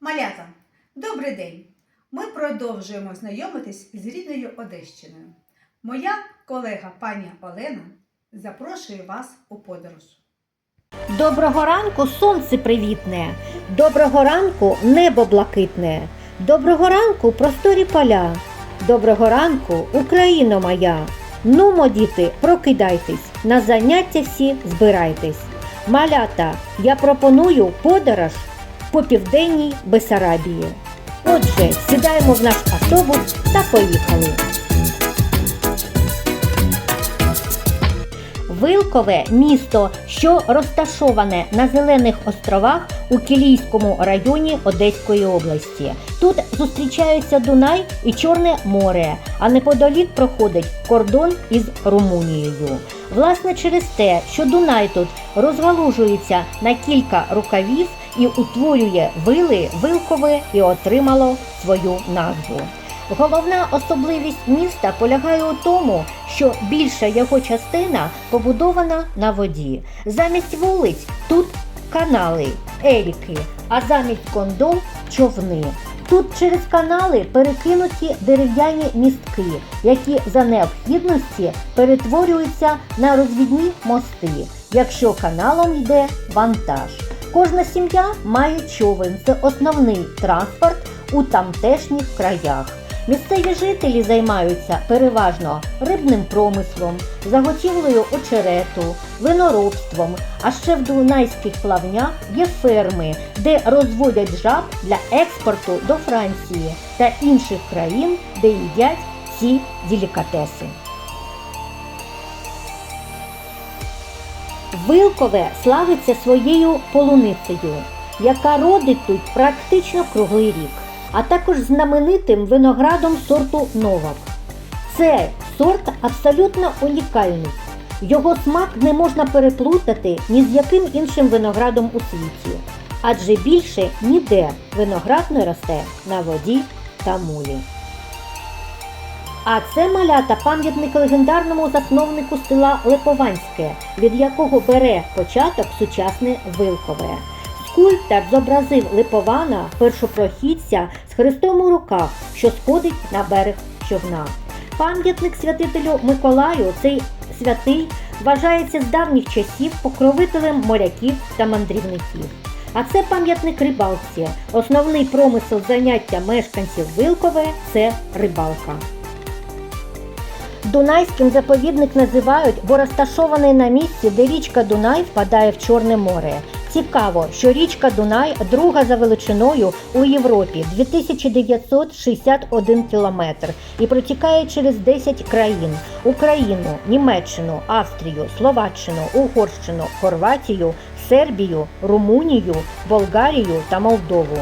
Малята, добрий день! Ми продовжуємо знайомитись з рідною Одещиною. Моя колега пані Олена запрошує вас у подорож. Доброго ранку, сонце привітне, доброго ранку, небо блакитне, доброго ранку, просторі поля, доброго ранку, Україно моя. Нумо, діти, прокидайтесь, на заняття всі збирайтесь. Малята, я пропоную подорож по південній Бесарабії. Отже, сідаємо в наш автобус та поїхали. Вилкове місто, що розташоване на Зелених островах у Кілійському районі Одеської області. Тут зустрічаються Дунай і Чорне море, а неподалік проходить кордон із Румунією. Власне, через те, що Дунай тут розгалужується на кілька рукавів і утворює вили, Вилкове і отримало свою назву. Головна особливість міста полягає у тому, що більша його частина побудована на воді. Замість вулиць тут канали, еріки, а замість кондол човни. Тут через канали перекинуті дерев'яні містки, які за необхідності перетворюються на розвідні мости, якщо каналом йде вантаж. Кожна сім'я має човен, це основний транспорт у тамтешніх краях. Місцеві жителі займаються переважно рибним промислом, заготівлею очерету, виноробством, а ще в Дунайських плавнях є ферми, де розводять жаб для експорту до Франції та інших країн, де їдять ці делікатеси. Вилкове славиться своєю полуницею, яка родить тут практично круглий рік, а також знаменитим виноградом сорту Новак. Це сорт абсолютно унікальний. Його смак не можна переплутати ні з яким іншим виноградом у світі, адже більше ніде виноград не росте на воді та мулі. А це малята пам'ятник легендарному засновнику села Липованське, від якого бере початок сучасне Вилкове. Скульптор зобразив Липована, першопрохідця з хрестом у руках, що сходить на берег човна. Пам'ятник святителю Миколаю, цей святий, вважається з давніх часів покровителем моряків та мандрівників. А це пам'ятник рибалці. Основний промисел заняття мешканців Вилкове це рибалка. Дунайським заповідник називають, бо розташований на місці, де річка Дунай впадає в Чорне море. Цікаво, що річка Дунай друга за величиною у Європі 2961 кілометр і протікає через 10 країн: Україну, Німеччину, Австрію, Словаччину, Угорщину, Хорватію, Сербію, Румунію, Болгарію та Молдову.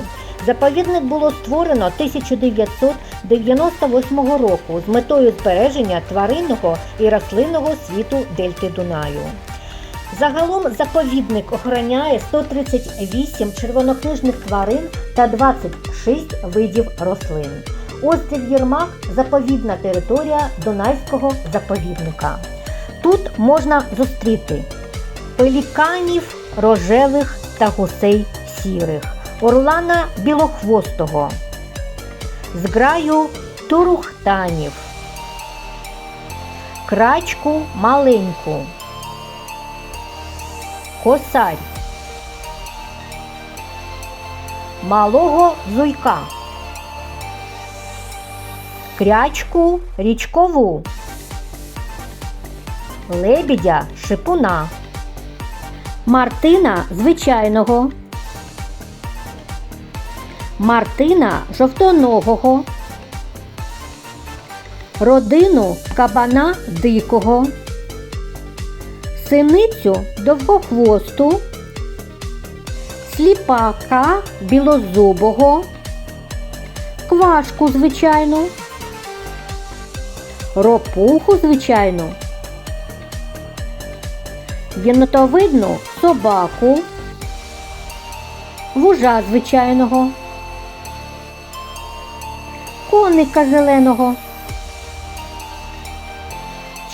Заповідник було створено 1998 року з метою збереження тваринного і рослинного світу Дельти Дунаю. Загалом заповідник охороняє 138 червонокнижних тварин та 26 видів рослин. Острів Єрмак заповідна територія Дунайського заповідника. Тут можна зустріти пеліканів рожевих та гусей сірих, орлана білохвостого, зграю турухтанів, крачку маленьку, косарь, малого зуйка, крячку річкову, лебідя шипуна, мартина звичайного. Мартина жовтоногого, родину кабана дикого, синицю довгохвосту, сліпака білозубого, квашку звичайну, ропуху звичайну, єнотовидну собаку, вужа звичайного коника зеленого,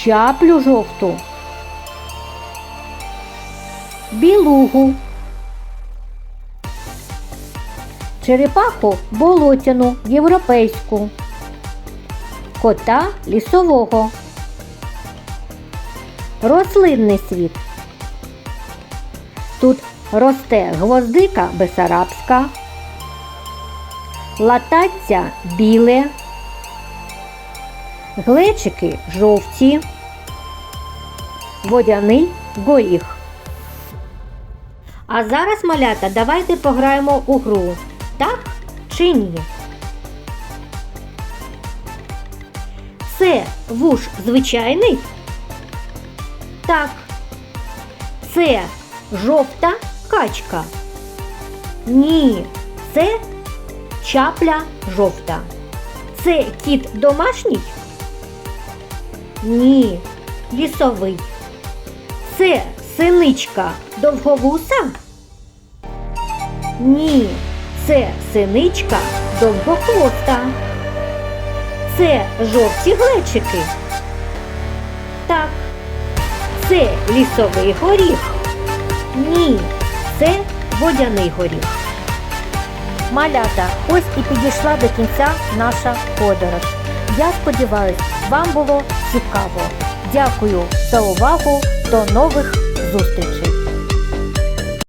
чаплю жовту, білугу, черепаху болотяну європейську, кота лісового, рослинний світ. Тут росте гвоздика бесарабська, латаття біле, глечики жовті, водяний горіх. А зараз, малята, давайте пограємо у гру. Так чи ні? Це вуш звичайний? Так. Це жовта качка. Ні, це чапля жовта. Це кіт домашній? Ні, лісовий. Це синичка довговуса? Ні, це синичка довгохвоста. Це жовті глечики. Так. Це лісовий горіх. Ні, це водяний горіх. Малята, ось і підійшла до кінця наша подорож. Я сподіваюся, вам було цікаво. Дякую за увагу. До нових зустрічей!